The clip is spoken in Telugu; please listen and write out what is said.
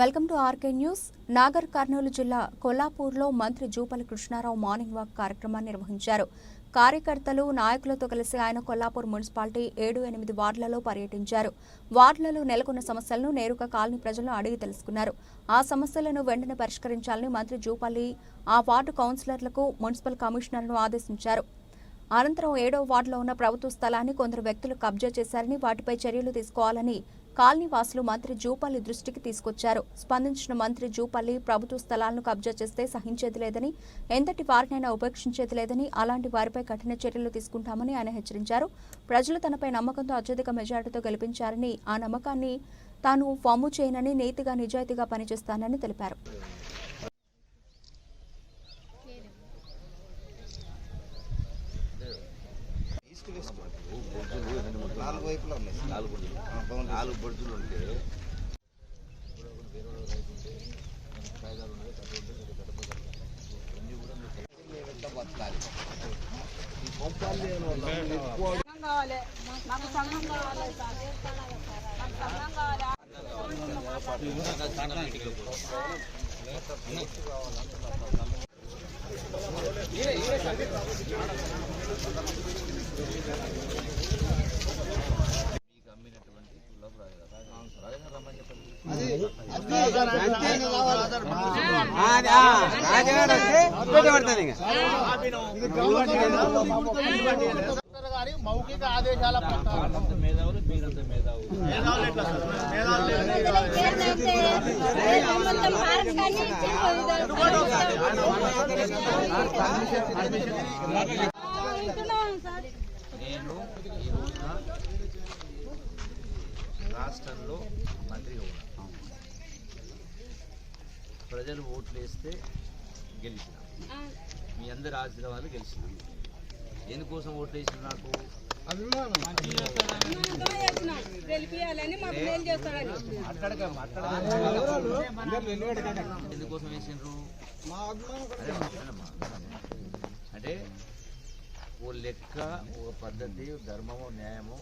Welcome to RK news. Nagar Kurnool జిల్లా కొల్లాపూర్లో మంత్రి జూపల్లి కృష్ణారావు మార్నింగ్ వాక్ కార్యక్రమాన్ని నిర్వహించారు. కార్యకర్తలు నాయకులతో కలిసి ఆయన కొల్లాపూర్ మున్సిపాలిటీ ఏడు ఎనిమిది వార్డులలో పర్యటించారు. వార్డులలో నెలకొన్న సమస్యలను నేరుగా కాలనీ ప్రజలను అడిగి తెలుసుకున్నారు. ఆ సమస్యలను వెంటనే పరిష్కరించాలని మంత్రి జూపల్లి ఆ వార్డు కౌన్సిలర్లకు మున్సిపల్ కమిషనర్ను ఆదేశించారు. అనంతరం ఏడో వార్డులో ఉన్న ప్రభుత్వ స్థలాన్ని కొందరు వ్యక్తులు కబ్జా చేశారని వాటిపై చర్యలు తీసుకోవాలని కాలనీవాసులు మంత్రి జూపల్లి దృష్టికి తీసుకొచ్చారు. స్పందించిన మంత్రి జూపల్లి ప్రభుత్వ స్థలాలను కబ్జా చేస్తే సహించేది లేదని ఎంతటి వారినైనా ఉపేక్షించేది లేదని అలాంటి వారిపై కఠిన చర్యలు తీసుకుంటామని ఆయన హెచ్చరించారు. ప్రజలు తనపై నమ్మకంతో అత్యధిక మెజార్టీతో గెలిపించారని ఆ నమ్మకాన్ని తాను వమ్ము చేయనని నీతిగా నిజాయితీగా పనిచేస్తానని తెలిపారు. నాలుగు వైపులా ఉన్నాయి. నాలుగు బాగుంది నాలుగు బొడ్డులు ఉంటే కావాలి మాకు సంఘం కావాలి సార్ మాకు సంఘం కావాలి మీకు గారి మౌఖిక ఆదేశాల ప్రకారం నేను ప్రజలు ఓట్లు వేస్తే గెలిచిన మీ అందరి ఆశీర్వాదాలు గెలిచిన. ఎందుకోసం ఓట్లు వేసిన నాకు ఎందుకోసం వేసిండ్రు. అంటే ఓ లెక్క ఓ పద్ధతి ధర్మము న్యాయము.